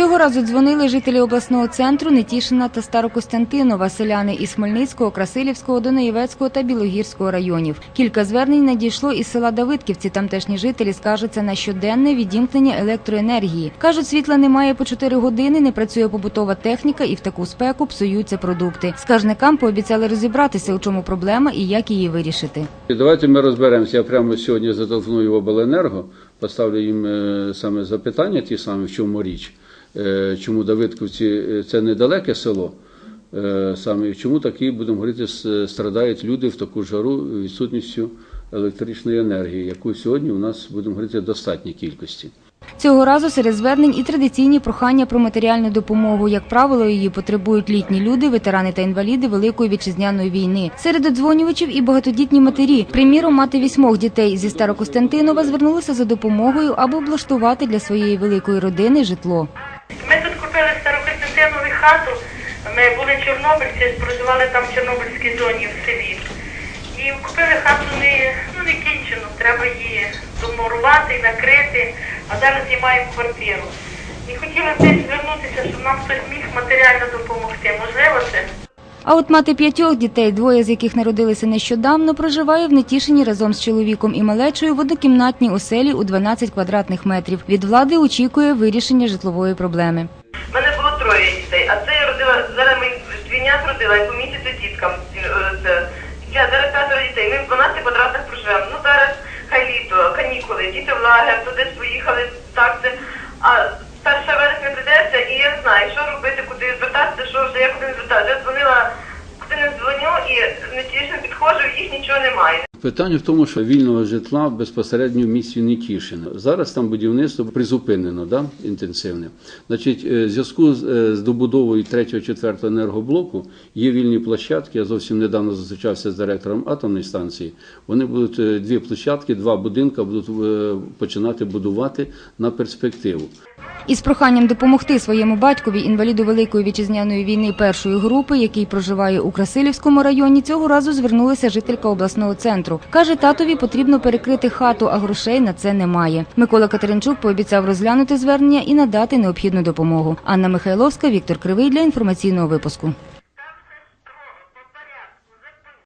Цього разу дзвонили жителі обласного центру Нетішина та Старокостянтинова, селяни із Хмельницького, Красилівського, Донаєвецького та Білогірського районів. Кілька звернень надійшло із села Давидківці. Тамтешні жителі скаржаться на щоденне відімкнення електроенергії. Кажуть, світла немає по 4 години, не працює побутова техніка і в таку спеку псуються продукти. Скаржникам пообіцяли розібратися, у чому проблема і як її вирішити. Давайте ми розберемося. Я прямо сьогодні зателефоную в обленерго, поставлю їм е, саме запитання, ті самі, в чому річ, Е, чому Давидковці е, це недалеке село. Саме чому такі, будемо говорити, страдають люди в таку жару відсутністю електричної енергії, яку сьогодні у нас будемо говорити достатній кількості. Цього разу серед звернень і традиційні прохання про матеріальну допомогу. Як правило, її потребують літні люди, ветерани та інваліди Великої вітчизняної війни. Серед додзвонювачів і багатодітні матері. Приміром, мати вісьмох дітей зі Старокостянтинова звернулася за допомогою, аби облаштувати для своєї великої родини житло. Ми тут купили Старокостянтинові хату. Ми були чорнобильці, проживали там в Чорнобильській зоні в селі. І купили хату не, ну, не кінчену, треба її домурувати, накрити, а зараз знімаємо квартиру. І хотіли десь звернутися, щоб нам хтось міг матеріально допомогти. Можливо, це? А от мати п'ятьох дітей, двоє з яких народилися нещодавно, проживає в Нетішині разом з чоловіком і малечою в однокімнатній оселі у 12 квадратних метрів. Від влади очікує вирішення житлової проблеми. У мене було троє дітей, а це я родила, зараз ми двійнят родила і по місяцю діткам. е, це. Я зараз п'ятеро дітей, ми в 12 квадратах проживемо. Ну зараз хай літо, канікули, діти в лагер, туди поїхали, так це. А перша вересня прийдеться, і я не знаю, що робити, куди звертатися, що вже, як куди звертатися. Я дзвонила, куди дзвоню, і не тішно підходжу, їх нічого немає. Питання в тому, що вільного житла безпосередньо в місті Нетішино. Зараз там будівництво призупинено, да, інтенсивне. Значить, е, в зв'язку з, е, добудовою 3-4 енергоблоку є вільні площадки. Я зовсім недавно зустрічався з директором атомної станції. Вони будуть е, дві площадки, два будинка будуть починати будувати на перспективу. Із проханням допомогти своєму батькові інваліду Великої вітчизняної війни першої групи, який проживає у Красилівському районі, цього разу звернулася жителька обласного центру. Каже, татові потрібно перекрити хату, а грошей на це немає. Микола Катеринчук пообіцяв розглянути звернення і надати необхідну допомогу. Анна Михайловська, Віктор Кривий для інформаційного випуску.